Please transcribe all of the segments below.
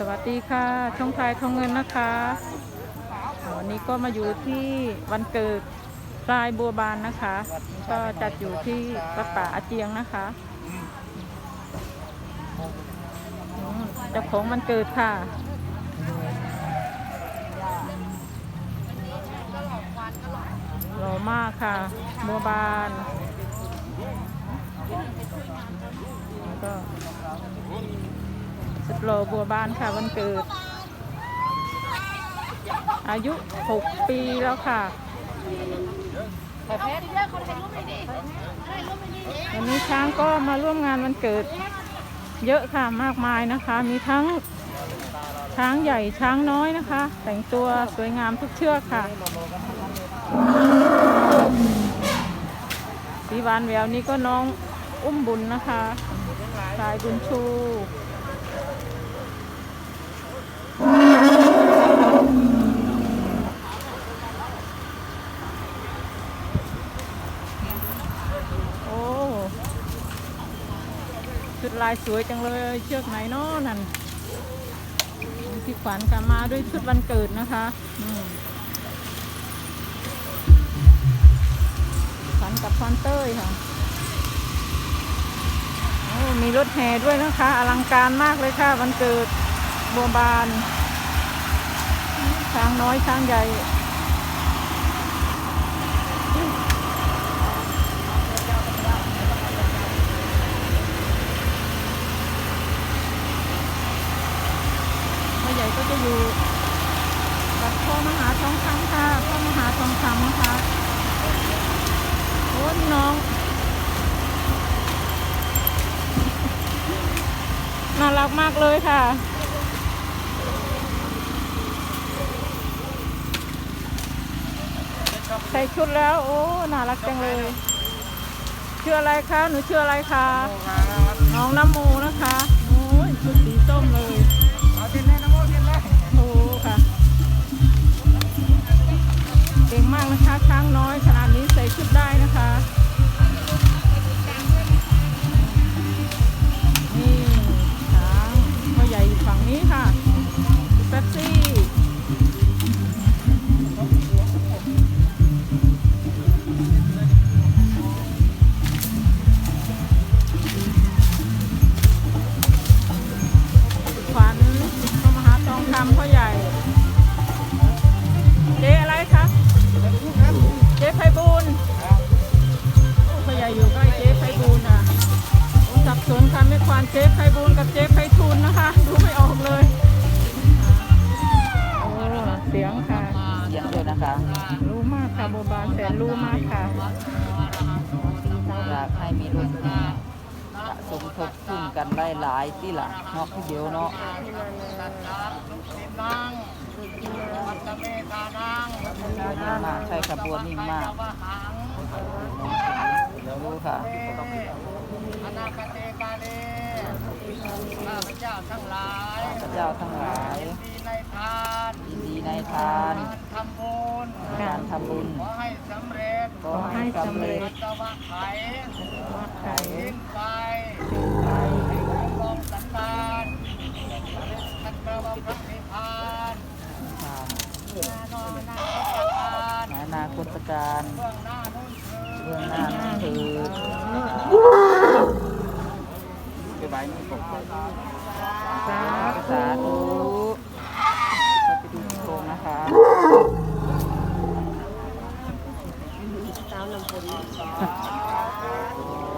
สวัสดีค่ะ ช่องไทยทองเงินนะคะวันนี้ก็มาอยู่ที่วันเกิดปลายบัวบานนะคะ ก็จัดอยู่ที่วัดป่าอาเจียงนะคะเจ้าของวันเกิดค่ะหล่อมากค่ะบัวบานก็ สุดหล่อบัวบานค่ะวันเกิด อายุ 6 ปีแล้วค่ะวันนี้ช้างก็มาร่วมงานวันเกิด เยอะค่ะมากมายนะคะ มีทั้งช้างใหญ่ช้างน้อยนะคะ แต่งตัวสวยงามทุกเชือกค่ะสีวานแววนี้ก็น้องอุ้มบุญนะคะสายบุญชู โอ้ชุด ลายสวยจังเลยเชือกไหนเนาะนั่นพี่ขวัญค่ะมาด้วยชุดวันเกิดนะคะขวัญกับพรเต้ยค่ะมีรถแห่ด้วยนะคะ อลังการมากเลยค่ะ วันเกิดบัวบานช้างน้อยช้างใหญ่ก็จะอยู่กับพ่อมหาทองคำค่ะ พ่อ มหาทองคำนะคะโอ้ยน้อง น่ารักมากเลยค่ะ ใส่ชุดแล้ว โอ้ น่ารักจังเลย ชื่ออะไรคะ หนูชื่ออะไรคะ น้องน้ำโมนะคะ นะคะ ช้างน้อยขนาดนี้ใส่ชุดได้นะคะ จ้าทั้งหลาย ดีในทานยินดีในทาน การทำบุญการทำบุญ ขอให้สำเร็จขอให้สำเร็จปัตตวะไขว่าไข่ทิ้งไปไปลองสันตานทันตะวันพระนิพพานทานนานอนนาคตการอนาคตการเบื้องหน้านุ่นเถิดเรื่องหน้านั่นคือ สาสาธุเราไปดูโครงนะคะเ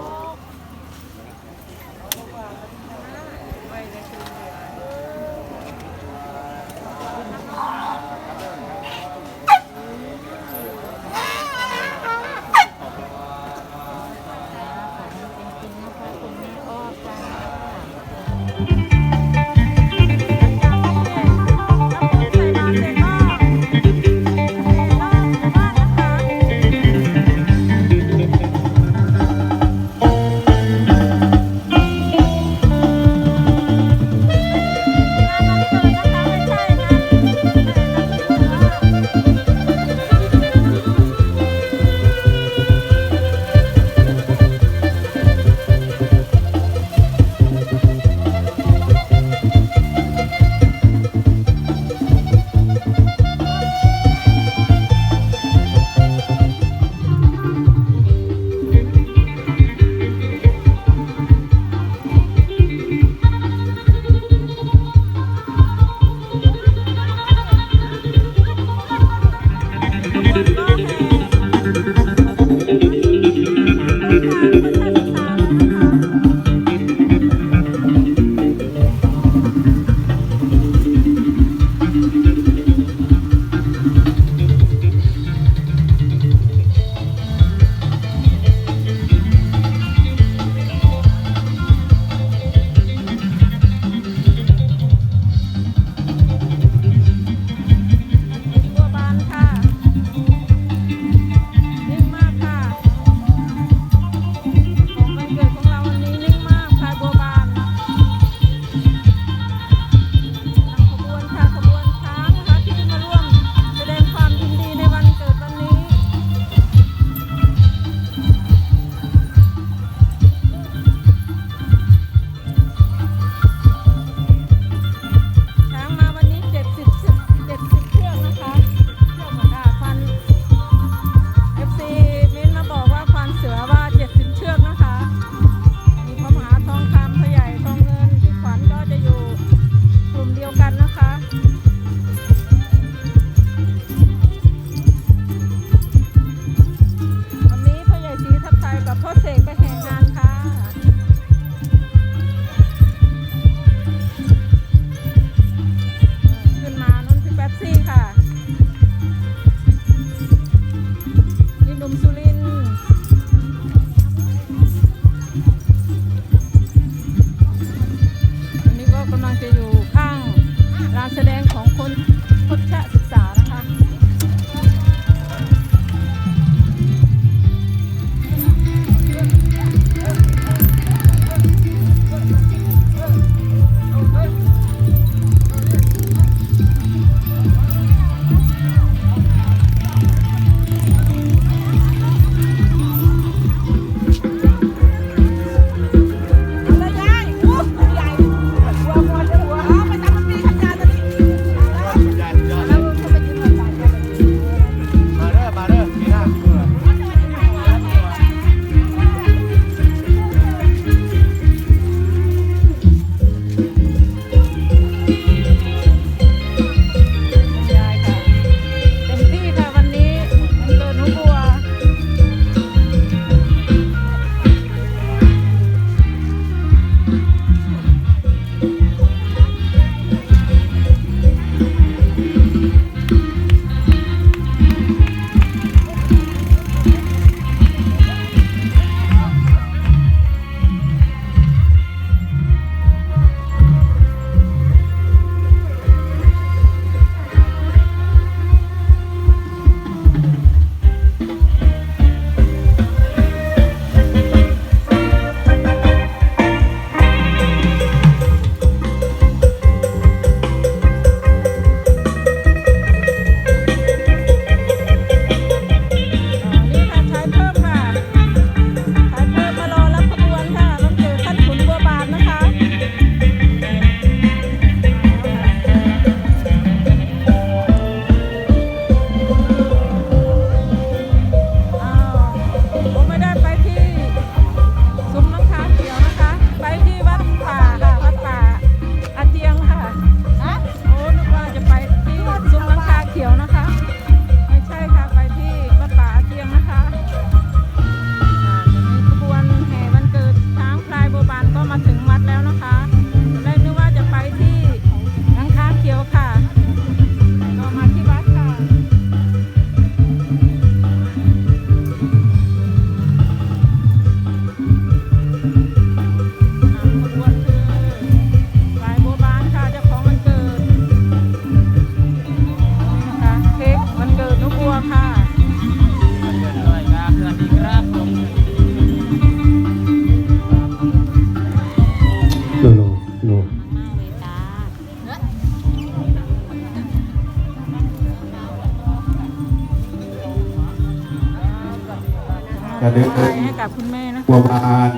เดินให้กับคุณแม่นะคะบัวบาน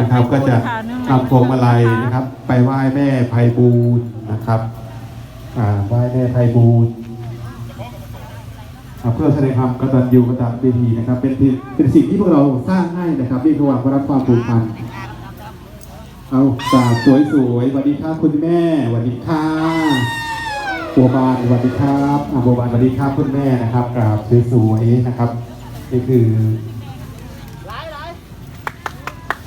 นะครับ ก็จะนำพวงมาลัยนะครับ ไปไหว้แม่ไพบูลย์นะครับอ่าไหว้แม่ไพบูลย์อ่าเพื่อแสดงความกตัญญูกตเวทีนะครับ เป็นที่เป็นสิ่งที่พวกเราสร้างให้นะครับนี่คือความรักความผูกพันเอาสาวสวยๆสวัสดีครับคุณแม่สวัสดีค่ะบัวบานสวัสดีครับอ่าบัวบานสวัสดีครับคุณแม่นะครับกราบสวยๆนะครับนี่คือ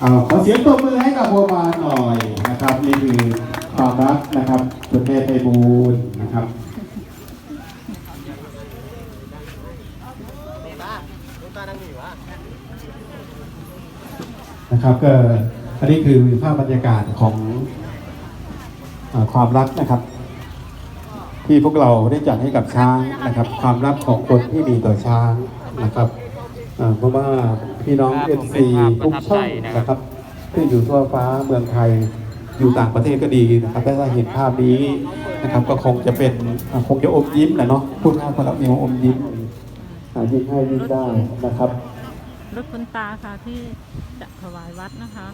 เอาขอเสียงตบมือให้กับบัวบานหน่อยนะครับนี่คือความรักนะครับคุณแม่ไพบูลย์นะครับนะครับก็อันนี้คือภาพบรรยากาศของอความรักนะครับ ที่พวกเราได้จัดให้กับช้างนะครับ ความรักของคนที่มีต่อช้างนะครับเพราะว่า พี่น้องครับเอผมซีเป็นภาพประทุกทับช่องใจนะครับนะครับที่อยู่ทั่วฟ้าเมืองไทยอยู่ต่างประเทศก็ดีนะครับและถ้าเห็นภาพนี้นะครับ ก็คงจะเป็นอ่าคงจะอมยิ้มแหละเนาะพูดง่ายๆคนเรามีอมยิ้มอ่ายิ้มให้ยิ้มได้นะครับรถคุณตาค่ะที่จะถวายวัดนะคะ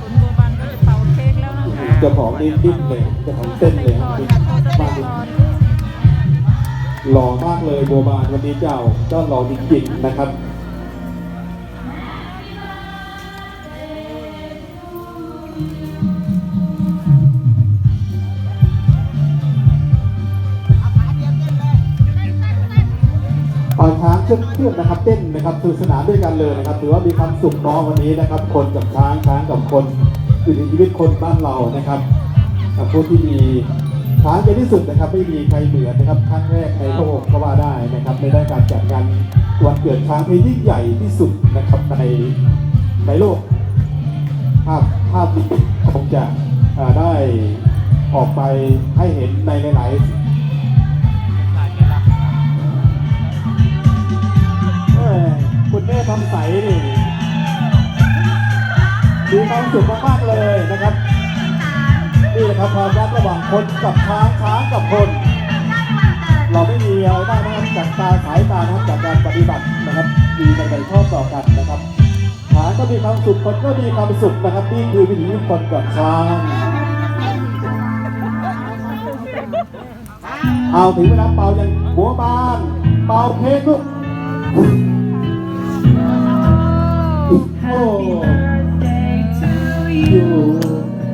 คุณบัวบานก็จะเป่าเค้กแล้วนะคะเจ้าของดิ้นดิ้นเลยเจ้าของเต้นเลยก่อนดิ้นค่ะตัวมาเต้กนก่อน หล่อมากเลยบัวบานวันนี้เจ้าเจ้าหล่อจริงๆนะครับตอนช้างเชื่อเชื่อนะครับเต้นนะครับสนุกสนานด้วยกันเลยนะครับถือว่ามีความสุขน้องวันนี้นะครับ คนกับช้างช้างกับคนอยู่ในชีวิตคนบ้านเรานะครับกับผู้ที่มี ช้างเป็นที่สุดนะครับไม่มีใครเหมือนนะครับครั้งแรกในโลกก็ว่าได้นะครับในด้านการจัดงานวันเกิดช้างที่ยิ่งใหญ่ที่สุดนะครับในในโลก ภาพภาพนี้คงจะอ่าได้ออกไปให้เห็นในหลายๆเอ้ยคุณแม่ทำใสนี่มีความสุขมากๆเลยนะครับ นี่แหละครับความรักระหว่างคนกับช้างช้างกับคน เราไม่มีอะไรมากนะครับจากตาสายตานะครับจากการปฏิบัตินะครับมีกันไปชอบต่อกันนะครับช้างก็มีความสุขคนก็มีความสุขนะครับนี่คือวิถีของคนกับช้างเอาถึงเวลาเป่าอย่างหัวบานเป่าเพลงลูกโอ้ you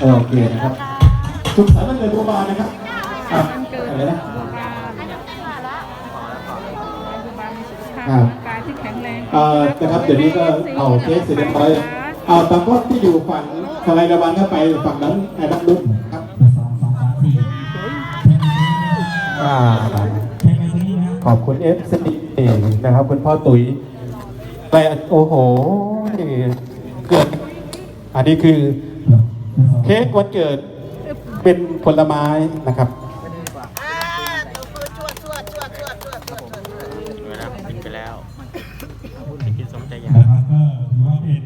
โอเคนะครับสุขสันต์วันเกิดบัวบานนะครับครับวันเกิดอะไรนะบัวบานบัวบานมีสุขภาพครับร่างกายที่แข็งแรงเอ่อนะครับเดี๋ยวนี้ก็เอาเค้กเสร็จเรียบร้อยเอาตามพวกที่อยู่ฝั่งสไลด์ระบานเข้าไปฝั่งนั้นไอ้ด้านนู้นครับอ่าขอบคุณเอฟซีนะครับ คุณพ่อตุ๋ยแต่โอ้โหนี่เกิดอันนี้คือ เค้กวันเกิดเป็นผลไม้นะครับกินไปแล้วกินสมใจอยากนะครับก็ถือว่าเป็น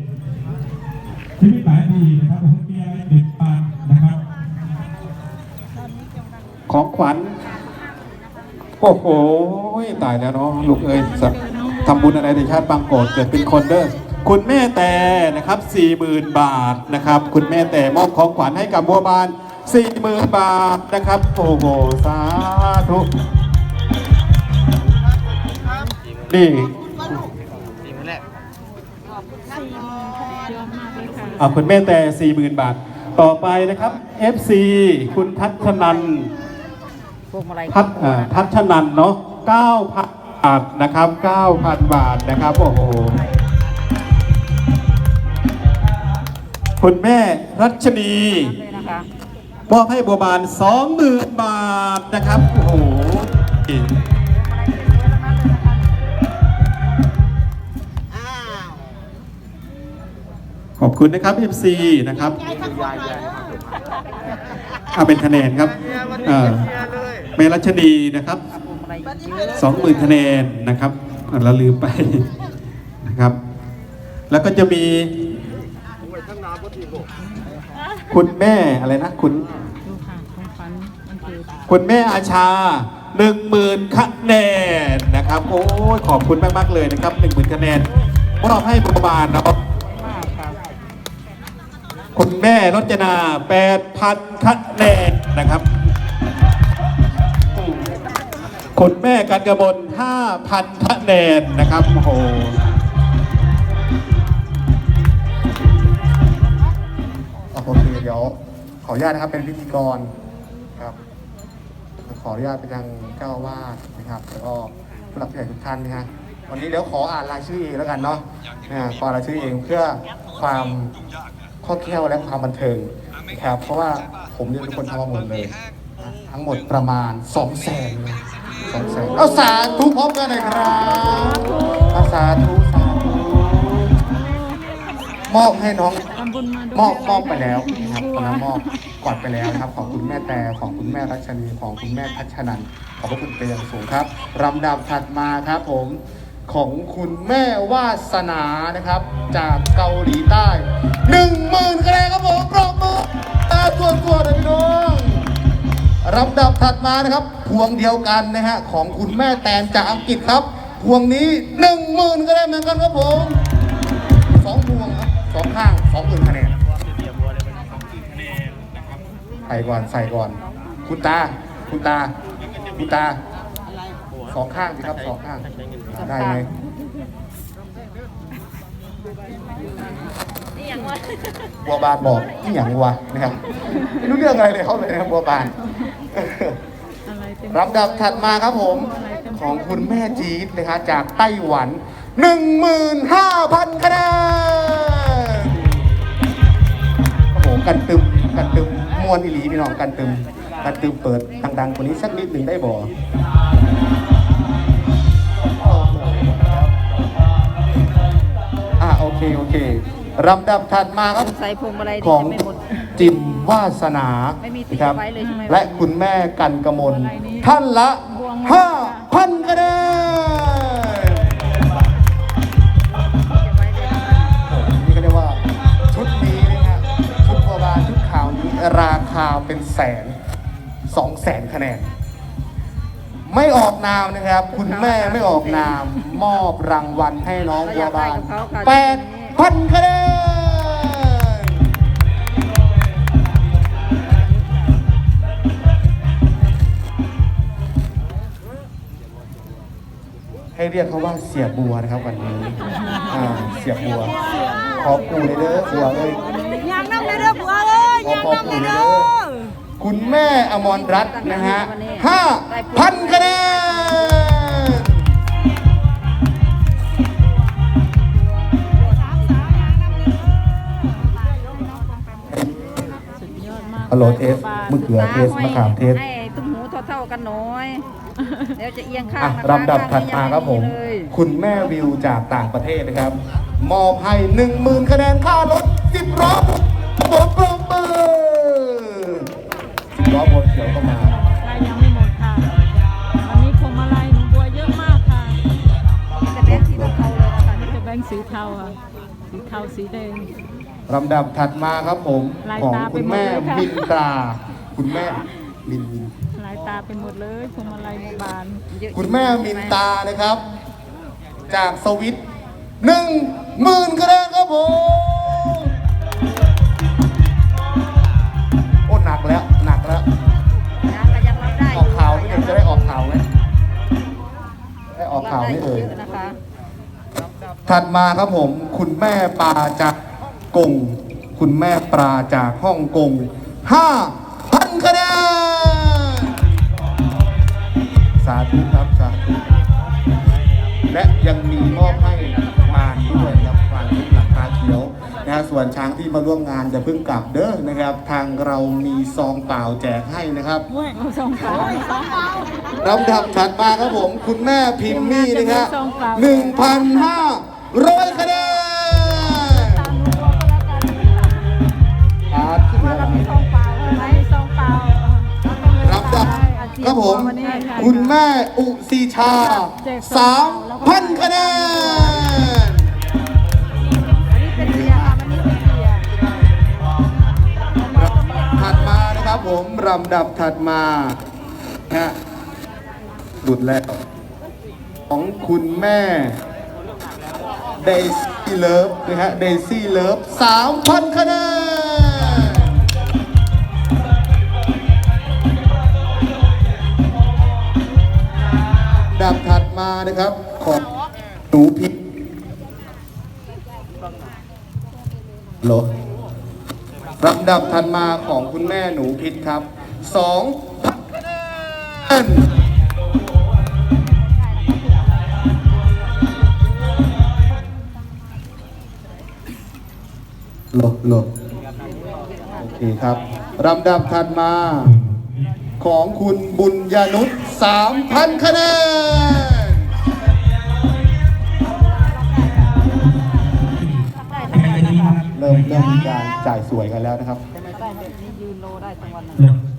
ชีวิตหลายปีนะครับผมมีอะไรเด็ดปันนะครับ ของขวัญโอ้โหตายแล้วเนาะลูกเอ้ยทำบุญอะไรในชาติบางโกดเกิดเป็นคนเด้อ คุณแม่แต่นะครับ40,000 บาทนะครับ คุณแม่แต่มอบของขวัญให้กับบัวบาน 40,000 บาทนะครับโอ้โหสาธุนี่ดีมื้อแรกยอดมากเลยค่ะเอาคุณแม่แต่40,000 บาท ต่อไปนะครับ FC คุณทัศนันพวกอะไรทัศอ่าทัชนันเนาะเก้าพันาทนะครับ 9,000 บาทนะครับ โอ้โห คุณแม่รัชนีเลยนะคะมอบให้บัวบาน20,000บาทนะครับ โอ้โหอ้าวขอบคุณนะครับ FC นะครับเอาเป็นคะแนนครับเนี่ยวันเอ่นี้อเชียร์เลยเมรัชนีนะครับ อะไรเยอะสองหมื่นคะแนนนะครับอะเราลืมไปนะครับ แล้วก็จะมี คุณแม่อะไรนะคุณดูค่ะของฝันมันเกิดคุณแม่อาชาหนึ่งหมื่นคะแนนนะครับ โอ้ยขอบคุณมากๆเลยนะครับหนึ่งหมื่นคะแนนมอบให้ประมาณเนาะมากค่ะคุณแม่รจนาแปดพันคะแนนนะครับ คุณแม่กันกระบนห้าพันคะแนนนะครับโอ้โห เดี๋ยวขออนุญาตนะครับเป็นพิธีกรครับ ขออนุญาตไปทางเจ้าวาสนะครับแล้วก็ผู้หลักผู้ใหญ่ทุกท่านนะฮะวันนี้เดี๋ยวขออ่านรายชื่อเองแล้วกันเนาะอ่าขออ่านรายชื่อเองเพื่อความข้อแคล่วและความบันเทิงนะครับเพราะว่าผมเนี่ยเป็นคนทำมาหมดเลย ทั้งหมดประมาณ2 0 0แสนสองแสนเอาสาธุพร้อมกันเลยครับเอาสาธุสาธุมอบให้น้องมอบมอบไปแล้ว นะครับตอนนั้นมอบกอดไปแล้วนะครับของคุณแม่แต่ของคุณแม่รัชนีของคุณแม่พัชนันขอบพระคุณเป็นอย่างสูงครับลำดับถัดมาครับผมของคุณแม่วาสนานะครับ จากเกาหลีใต้หนึ่งหมื่นคะแนนครับผมปรบมือตาตัวตัวๆเลยพี่น้องลำดับถัดมานะครับ พวงเดียวกันนะฮะของคุณแม่แตนจากอังกฤษครับพวงนี้หนึ่งหมื่นคะแนนเหมือนกันครับผมสองพวงครับสองข้างสองหมื่นคะแนนใส่ก่อนใส่ก่อน คุณตา คุณตา คุณตาสองข้างสิครับสองข้างได้ไหมบัวบานบอกนี่อย่างวะนะครับไม่รู้เรื่องอะไรเลยเขาเลยนะครับบัวบานอะไรเต็มลำดับถัดมาครับผม ของคุณแม่จี๊ดนะครับจากไต้หวัน 15,000 คะแนนโอ้โหกันตึมกันตึมม วนอีหลีพี่น้องกันตึมกันตึมเปิดดังๆกว่านี้สักนิดหนึ่งได้บ่อ่าโอเค โอเคลำดับถัดมาครับใส่พวงมาลัยของจิมวาสนาไม่มีติดนะครับไว้เลยใช่ไหมและคุณแม่กันกมลท่านละ5,000คะแนน ราคาเป็นแสนสองแสนคะแนน ไม่ออกนามนะครับ คุณแม่ไม่ออกนาม มอบรางวัลให้น้องบัวบานแปดพันคะแนนให้เรียกเขาว่าเสียบัวนะครับวันนี้อ่าเสียบัวขอปูเลยเด้อบัวเอ้ยยางน้ำเลยเด้อบัวเอ้ย ขอขอปูเลยเด้อคุณแม่อมรรัตน์นะฮะห้าพันคะแนนสุดยอดมากฮัลโหลเทสมะเขือเทสมะขามเทสให้ตุ้มหูเท่าๆกันหน่อยเดี๋ยวจะเอียงข้างอะนะคะลำดับถัดมาครับผมเลยคุณแม่วิวจากต่างประเทศนะครับ มอบให้หนึ่งหมื่นคะแนนค่ารถสิบล้อผมปรบมือสิบ ล้อบัวเขียวก็มาลายยังไม่หมดค่ะวันนี้พวงมาลัยหนูบัวเยอะมากค่ะจะแบงค์สีเทาๆเลยนะคะนี่จะแบงค์สีเทาค่ะสีเทาสีแดงลำดับถัดมาครับผมลายของตาไปคุณหมดแม่เลยค่ะมินตรา คุณแม่มินมินลายตาไปหมดเลยพวงมาลัยโมบานเยอะคุณแม่มินตานะครับ จากสวิตหนึ่งหมื่นคะแนนครับผม นักแล้วนะก็ยังรับได้ออกข่าวไม่เด็กจะได้ออกข่าวไหมได้ออกข่าวไม่เอ่ย รับด้เยอะนะคะถัดมาครับผมคุณแม่ปลาจากกงคุณแม่ปลาจากฮ่องกงห้าพันคะแนนสาธุครับสาธุและยังมีมอบให้ ส่วนช้างที่มาร่วมงานจะเพิ่งกลับเด้อนะครับ ทางเรามีซองเปล่าแจกให้นะครับเว้ยเอาสองเปล่าสองเปล่าลำดับถัดมาครับผมคุณแม่พิมมี่นะครับซองเปล่าหนึ่งพันห้าร้อยคะแนนครับขึ้นมาแล้วซองเปล่าใช่ไหมซองเปล่าลำดับครับผมวันนี้ค่ะคุณแม่อุซีชาสามพันคะแนนเป็น ผมลำดับถัดมานะฮะหลุดแล้วของคุณแม่เดซี่เลิฟนะฮะเดซี่เลิฟสามพันคะแนนดับถัดมานะครับ ของหนูพิษโล ลำดับถัดมาของคุณแม่หนูพิษครับสองพันคะแนนโหลโหลโอเคครับลำดับถัดมา ของคุณบุญญานุษสามพันคะแนน เริ่มเริ่มมีการจ่ายสวยกันแล้วนะครับได้แบบนี้ยืนโลได้ทั้งวันนะ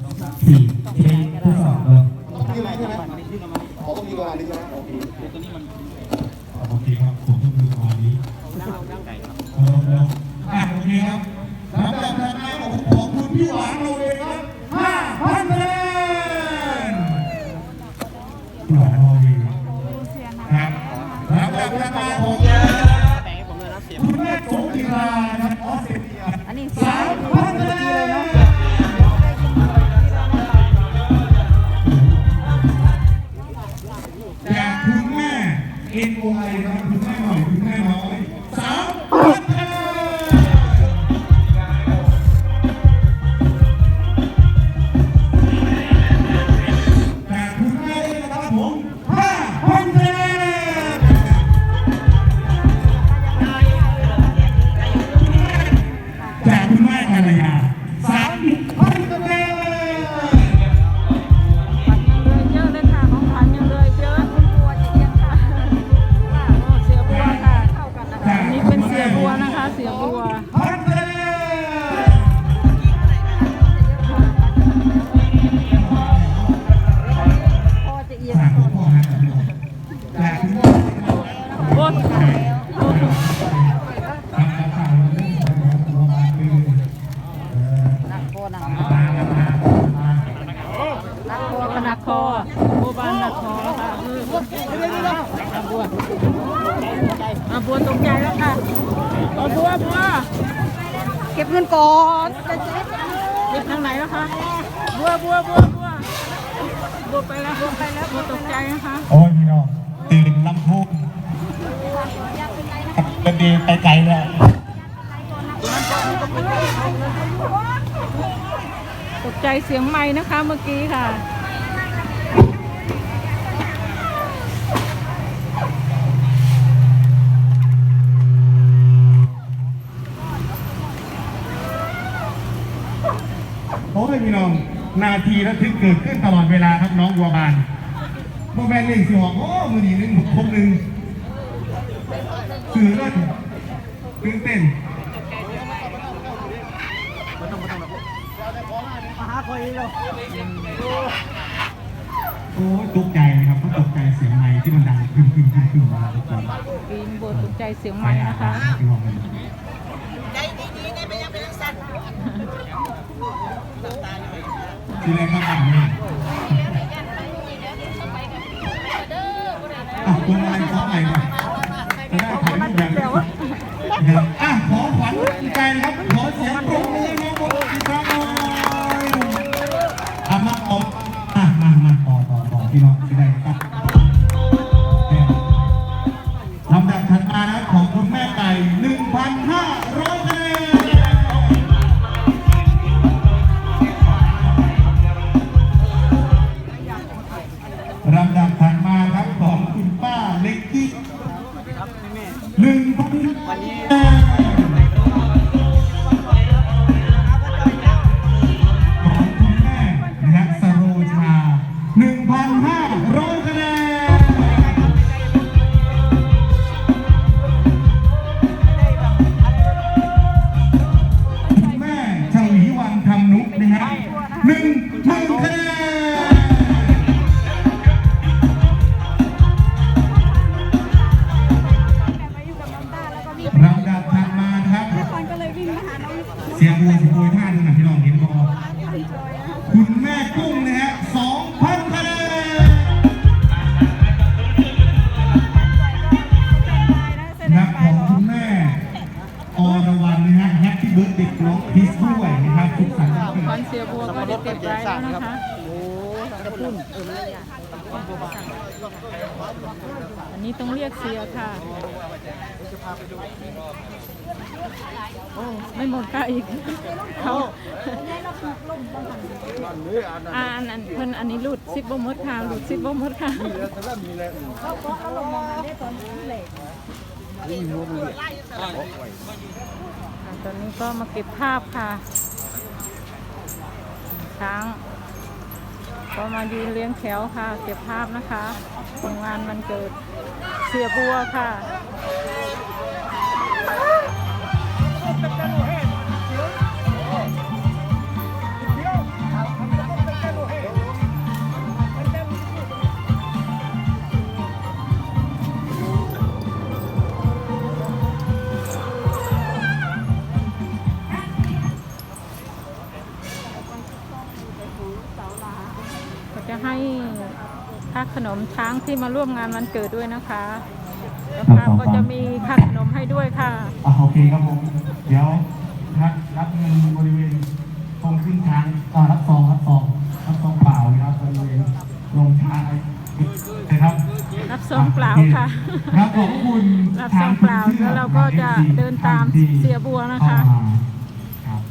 ไปไกลแล้วตกใจเสียงไม้นะคะเมื่อกี้ค่ะ โอ้ยพี่น้อง นาทีระทึกเกิดขึ้นตลอดเวลาครับน้องบัวบานโมแมนเล่งสิหอกโอ้มือนีหนึ่งคมหนึ่งสื่อเล่น ตื่นเต้นโอ้ยตกใจนะครับก็ตกใจเสียงไม้ที่มันดังขึ้นขึ้นขึ้นขึ้นมาทุกคนปีนบัวตกใจเสียงไม้นะคะพี่น้องเลยที่แรกเข้ามาเนี่ยอะตัวอะไรขอใหม่ก่อนจะได้ถ่ายรูปแบบ นี้นะครับ หนึ่ ตอนนี้ก็มาเก็บภาพค่ะ ช้าง ก็มายืนเลี้ยงแถวค่ะ เก็บภาพนะคะผลงงานมันเกิดเสียบัวค่ะ ขนมช้างที่มาร่วมงานวันเกิดด้วยนะคะแล้วภาพก็จะมีค่าขนมให้ด้วยค่ะอะโอเคครับผมเดี๋ยวรับรับเงินบริเวณตรงขึ้นช้างอ่ารับซองรับซองรับซองเปล่านะครับบริเวณลงช้างนะครับรับซองเปล่าค่ะครับขอบคุณรับซองเปล่าแล้วเราก็จะเดินตามเสียบัวนะคะเข้ามาครับ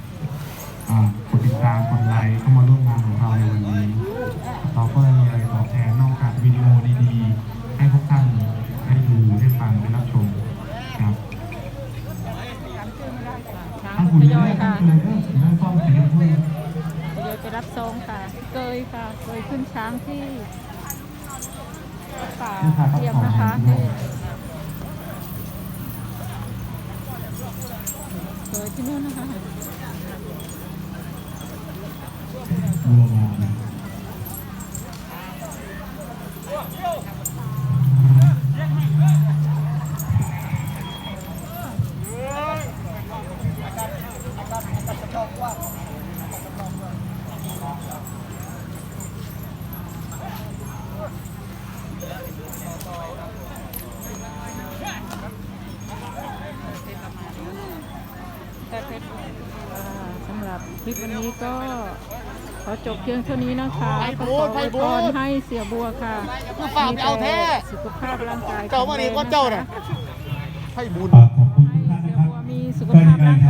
อ่ากดติดตามกดไลค์เข้ามาร่วมงานของเราในวันนี้ วิดีโอดีๆ ให้พวกท่านได้ดูได้ฟังได้รับชมครับช้างถ้าทคุณยอยค่ะเลยเรื่องเรื่องต้องสีชมพูทยอยไปรับซองค่ะ เกยค่ะ เกยขึ้นช้างที่ป่าเทียมนะคะที่เกยที่นู่นนะคะ รวมงา ก็ขอจบเพียงเท่านี้นะคะก็ขออวยพรให้เสียบัวค่ะคือฝากไปเอาแท้สุขภาพร่างกายเจ้ามานี่ก็เจ้าน่ะ ให้บุญ ขอบคุณทุกท่านนะครับมีสุขก็ภายัพงไงร่างครักาบ